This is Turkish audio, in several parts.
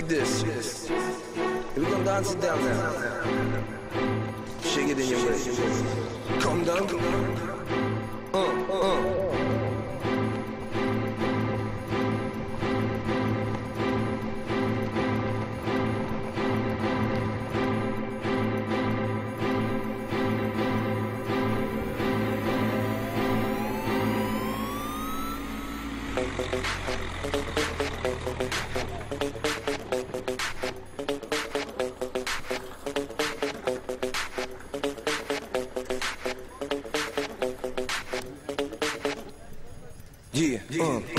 check this. We gonna dance it down now. Shake it in your waist. Come down. Uh, uh. Dia. Dia. Um.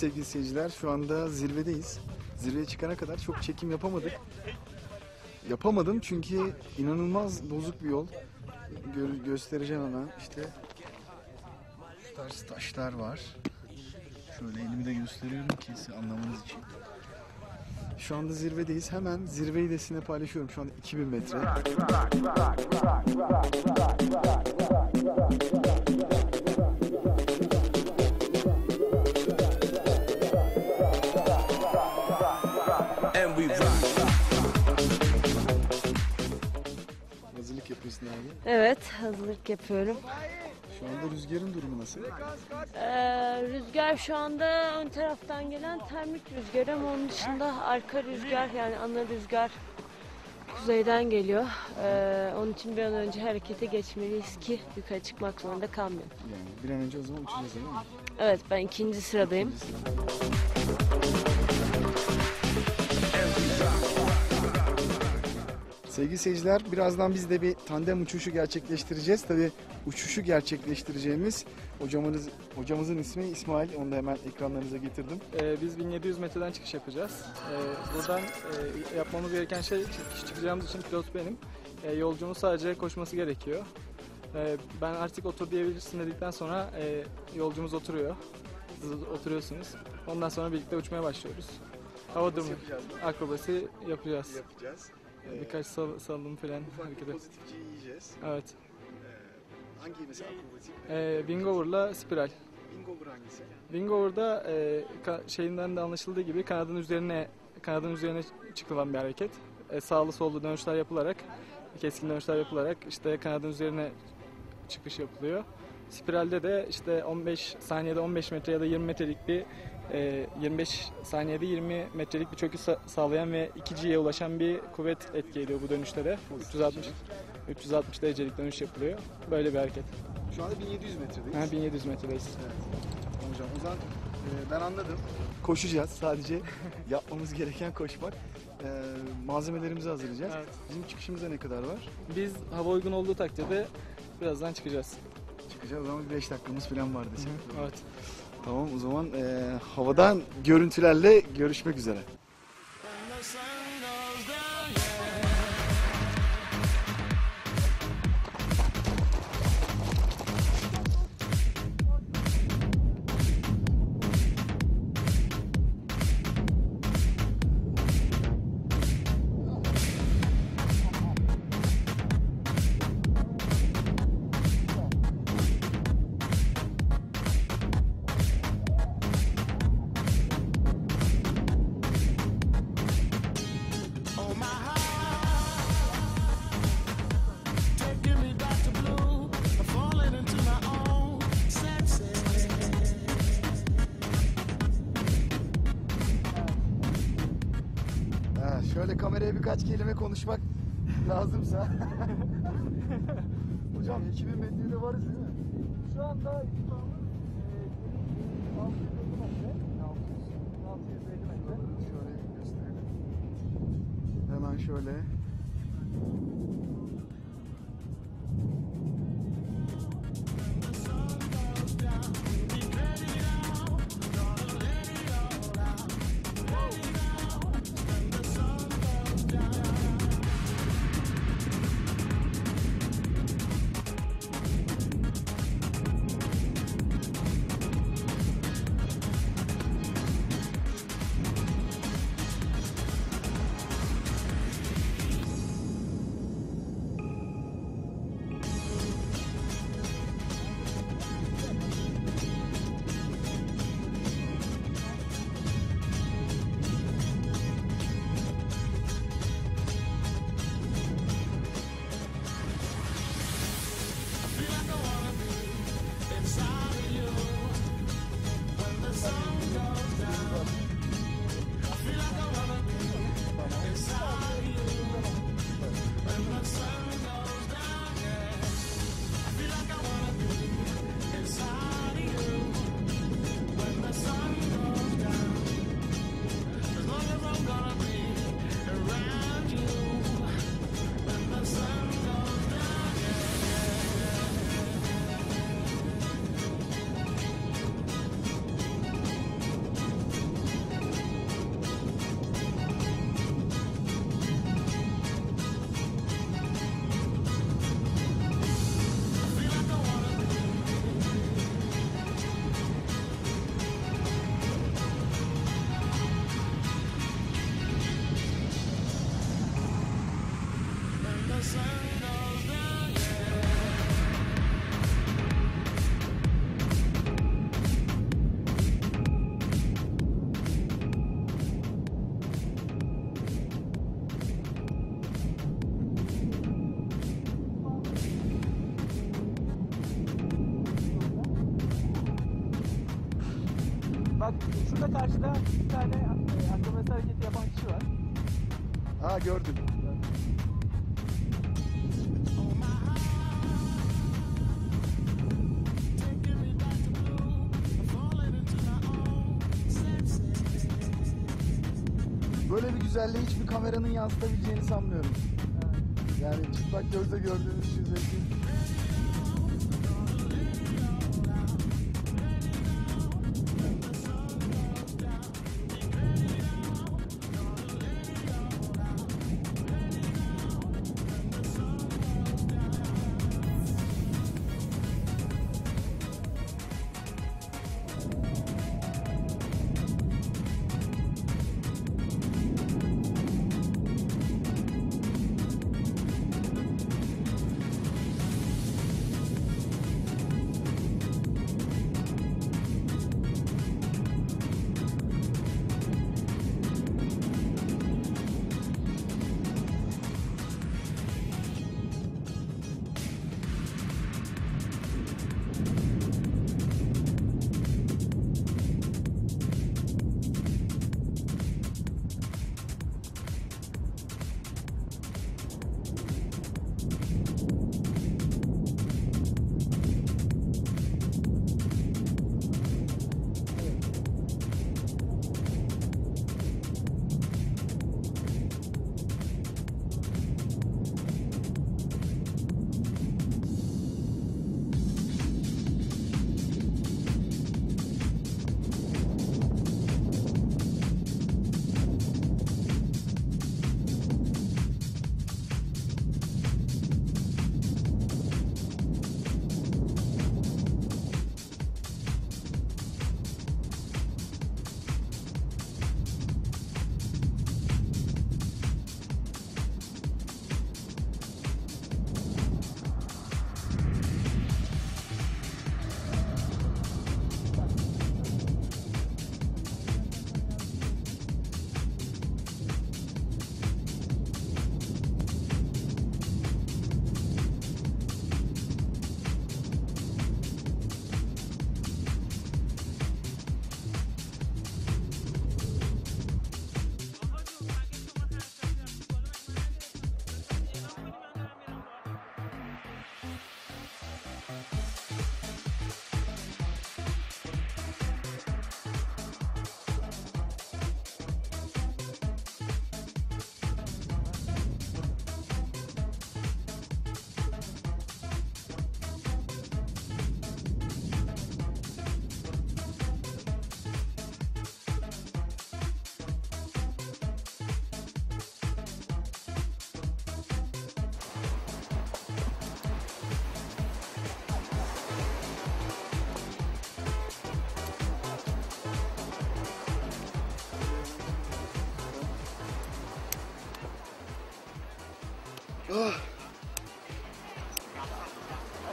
Sevgili seyirciler şu anda zirvedeyiz. Zirveye çıkana kadar çok çekim yapamadık. Yapamadım çünkü inanılmaz bozuk bir yol. Gö- göstereceğim hemen işte. Şu tarz taşlar var. Şöyle elimi de gösteriyorum ki size anlamanız için. Şu anda zirvedeyiz. Hemen zirveyi de sizinle paylaşıyorum. Şu anda 2000 metre. And we rock. Hazırlık yapıyorsun abi. Evet, hazırlık yapıyorum. Şu anda rüzgarın durumu nasıl? Ee, rüzgar şu anda ön taraftan gelen termik rüzgar ama onun dışında arka rüzgar yani ana rüzgar kuzeyden geliyor. Ee, onun için bir an önce harekete geçmeliyiz ki yukarı çıkmak zorunda kalmayalım. Yani bir an önce o zaman uçacağız değil mi? Evet, ben ikinci sıradayım. Sevgili seyirciler birazdan biz de bir tandem uçuşu gerçekleştireceğiz. Tabi uçuşu gerçekleştireceğimiz hocamız, hocamızın ismi İsmail. Onu da hemen ekranlarınıza getirdim. Ee, biz 1700 metreden çıkış yapacağız. Ee, buradan e, yapmamız gereken şey çıkış çıkacağımız için pilot benim. Ee, yolcumuz sadece koşması gerekiyor. Ee, ben artık otur diyebilirsin dedikten sonra e, yolcumuz oturuyor. Siz oturuyorsunuz. Ondan sonra birlikte uçmaya başlıyoruz. Hava durumu, akrobasi yapacağız. Yapacağız. Birkaç sal, salınım falan hareket et. pozitifçi yiyeceğiz. Evet. hangi mesela akrobatik? Ee, Wingover'la spiral. Bingo hangisi? Wingover'da e, şeyinden de anlaşıldığı gibi kanadın üzerine kanadın üzerine çıkılan bir hareket. E, sağlı sollu dönüşler yapılarak, keskin dönüşler yapılarak işte kanadın üzerine çıkış yapılıyor. Spiralde de işte 15 saniyede 15 metre ya da 20 metrelik bir 25 saniyede 20 metrelik bir çöküş sa- sağlayan ve 2G'ye ulaşan bir kuvvet etki ediyor bu dönüşte de. 360 360 derecelik dönüş yapılıyor. Böyle bir hareket. Şu anda 1700 metredeyiz. Ha, 1700 metredeyiz. Evet. Hocam. O zaman e, ben anladım. Koşacağız. Sadece yapmamız gereken koşmak. E, malzemelerimizi hazırlayacağız. Evet. Bizim çıkışımıza ne kadar var? Biz hava uygun olduğu takdirde birazdan çıkacağız. Çıkacağız ama 5 dakikamız falan var desek. Evet. Tamam o zaman e, havadan görüntülerle görüşmek üzere. Birkaç kelime konuşmak lazımsa. Hocam 2000 metrede varız değil mi? Şu anda itibamız 650 metre. 650 metre. Şöyle gösterelim. Hemen şöyle. Bak şurada karşıda bir tane e, akrobat hareketi yapan kişi var. Ha gördüm. Güzelliği hiçbir kameranın yansıtabileceğini sanmıyorum. Yani çıplak gözle gördüğünüz şu zevki.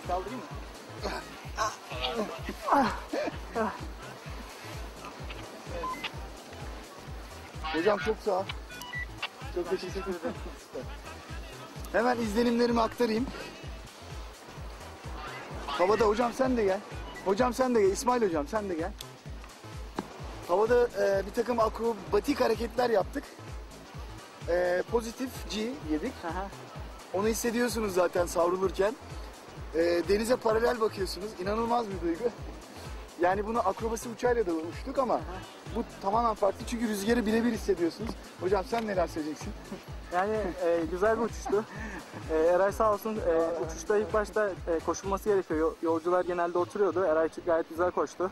Kaldırayım mı? Hocam çok sağ ol. Çok teşekkür ederim. Hemen izlenimlerimi aktarayım. Havada hocam sen de gel. Hocam sen de gel. İsmail hocam sen de gel. Havada e, bir takım akrobatik hareketler yaptık. E, pozitif G yedik. Onu hissediyorsunuz zaten savrulurken. E, denize paralel bakıyorsunuz. İnanılmaz bir duygu. Yani bunu akrobasi uçağıyla da uçtuk ama bu tamamen farklı çünkü rüzgarı birebir hissediyorsunuz. Hocam sen neler söyleyeceksin? Yani e, güzel bir uçuştu. E, Eray sağ olsun e, uçuşta ilk başta e, koşulması gerekiyor. Yo- Yolcular genelde oturuyordu. Eray gayet güzel koştu.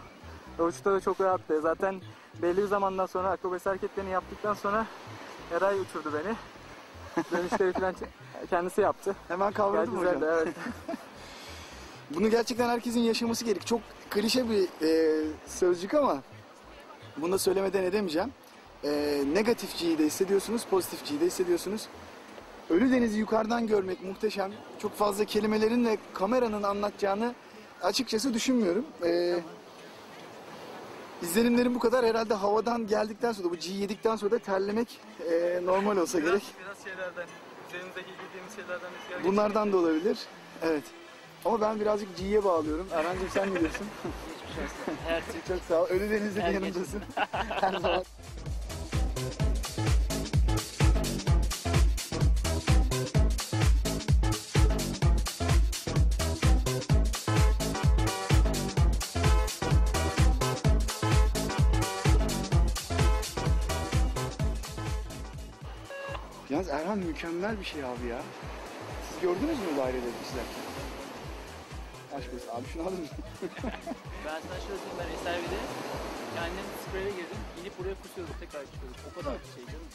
Ve uçuşta da çok rahattı. Zaten belli bir zamandan sonra akrobasi hareketlerini yaptıktan sonra Eray uçurdu beni. Dönüşleri falan kendisi yaptı. Hemen Gayet kavradım hocam. güzeldi evet. Bunu gerçekten herkesin yaşaması gerek. Çok klişe bir e, sözcük ama bunu da söylemeden edemeyeceğim. E, negatif G'yi de hissediyorsunuz, pozitif G'yi de hissediyorsunuz. Ölü denizi yukarıdan görmek muhteşem. Çok fazla kelimelerin ve kameranın anlatacağını açıkçası düşünmüyorum. E, izlenimlerim bu kadar. Herhalde havadan geldikten sonra, bu G'yi yedikten sonra da terlemek e, normal olsa gerek. biraz şeylerden, üzerimizdeki giydiğimiz şeylerden Bunlardan da olabilir. Evet. Ama ben birazcık G'ye bağlıyorum. Erhan'cığım sen ne diyorsun? Her Türk Çok sağ ol. Ölüdeniz'de de Her yanımdasın. Her zaman. Yalnız Erhan mükemmel bir şey abi ya. Siz gördünüz mü daireleri izlerken? Aşk olsun. Abi şunu alın. Ben sana şöyle söyleyeyim ben Eservi'de kendim spreye girdim. inip buraya kusuyordum tekrar çıkıyordum. O kadar şey canım.